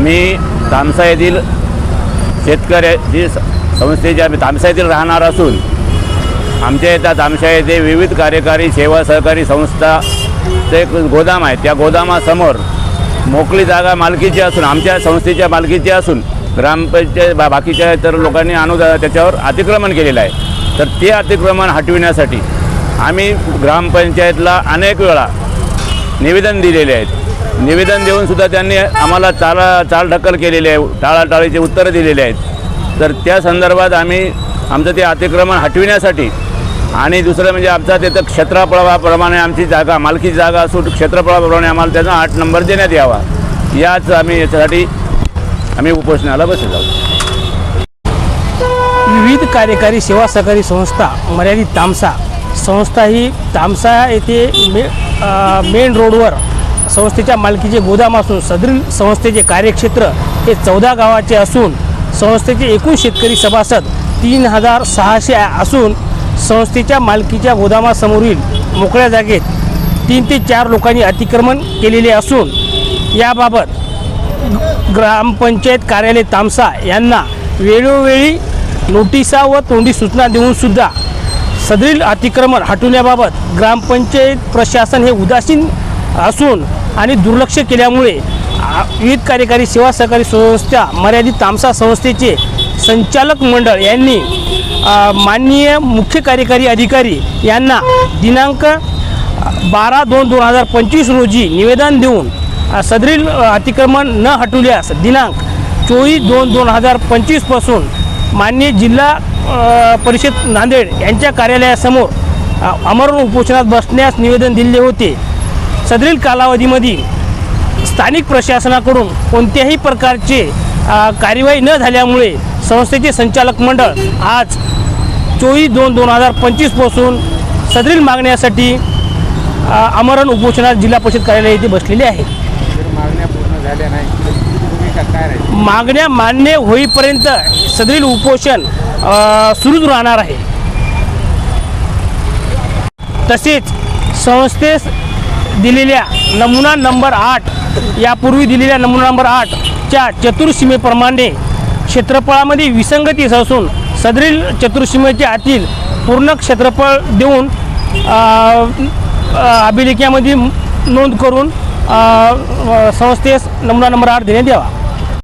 आम्ही तामसा येथील शेतकऱ्याची स- संस्थेच्या आम्ही तामसा येथील राहणार असून आमच्या इथं तामशा येथे विविध कार्यकारी सेवा सहकारी संस्थाचे एक गोदाम आहे. त्या गोदामासमोर मोकळी जागा मालकीची असून आमच्या संस्थेच्या मालकीची असून ग्रामपंचायत बा बाकीच्या इतर लोकांनी अनुदा त्याच्यावर अतिक्रमण केलेलं आहे. तर ते अतिक्रमण हटविण्यासाठी आम्ही ग्रामपंचायतला अनेक वेळा निवेदन दिलेले आहेत. निवेदन देऊन सुद्धा त्यांनी आम्हाला चाला चालढकल केलेली आहे टाळाटाळीचे उत्तरं दिलेले आहेत. तर त्या संदर्भात आम्ही आमचं ते अतिक्रमण हटविण्यासाठी आणि दुसरं म्हणजे आमचा तिथं क्षेत्रफळाप्रमाणे आमची जागा मालकी जागा असून क्षेत्रफळाप्रमाणे आम्हाला त्याचा आठ नंबर देण्यात यावा. याच आम्ही याच्यासाठी आम्ही उपोषणाला बसलो. आहोत विविध कार्यकारी सेवा सहकारी संस्था मर्यादित तामसा संस्था ही तामसा येथे मे मेन रोडवर संस्थेच्या मालकीचे गोदाम असून सदरील संस्थेचे कार्यक्षेत्र हे चौदा गावाचे असून संस्थेचे एकूण शेतकरी सभासद तीन हजार सहाशे असून संस्थेच्या मालकीच्या गोदामासमोरील मोकळ्या जागेत तीन ते चार लोकांनी अतिक्रमण केलेले असून याबाबत ग्रामपंचायत कार्यालय तामसा यांना वेळोवेळी नोटिसा व तोंडी सूचना देऊन सुद्धा सदरील अतिक्रमण हटवण्याबाबत ग्रामपंचायत प्रशासन हे उदासीन असून आणि दुर्लक्ष केल्यामुळे विविध कार्यकारी सेवा सहकारी संस्था मर्यादित तामसा संस्थेचे संचालक मंडळ यांनी माननीय मुख्य कार्यकारी अधिकारी यांना दिनांक बारा दोन दोन हजार पंचवीस रोजी निवेदन देऊन सदरील अतिक्रमण न हटवल्यास दिनांक चोवीस दोन दोन हजार पंचवीसपासून माननीय जिल्हा परिषद नांदेड यांच्या कार्यालयासमोर अमरण उपोषणात बसण्यास निवेदन दिले होते. सदरील कालावधीमध्ये स्थानिक प्रशासनाकडून कोणत्याही प्रकारचे कार्यवाही न झाल्यामुळे संस्थेचे संचालक मंडळ आज चोवीस दोन दोन हजार पंचवीसपासून सदरील मागण्यासाठी आमरण उपोषणात जिल्हा परिषद कार्यालय येथे बसलेले आहे. मागण्या मान्य होईपर्यंत सदरील उपोषण सुरूच राहणार आहे. तसेच संस्थेस दिलेल्या नमुना नंबर आठ यापूर्वी दिलेल्या नमुना नंबर आठच्या चतुर्सीमेप्रमाणे क्षेत्रफळामध्ये विसंगती असून सदरील चतुर्सीमेच्या आतील पूर्ण क्षेत्रफळ देऊन अभिलेख्यामध्ये नोंद करून संस्थेस नमुना नंबर आठ देण्यात यावा.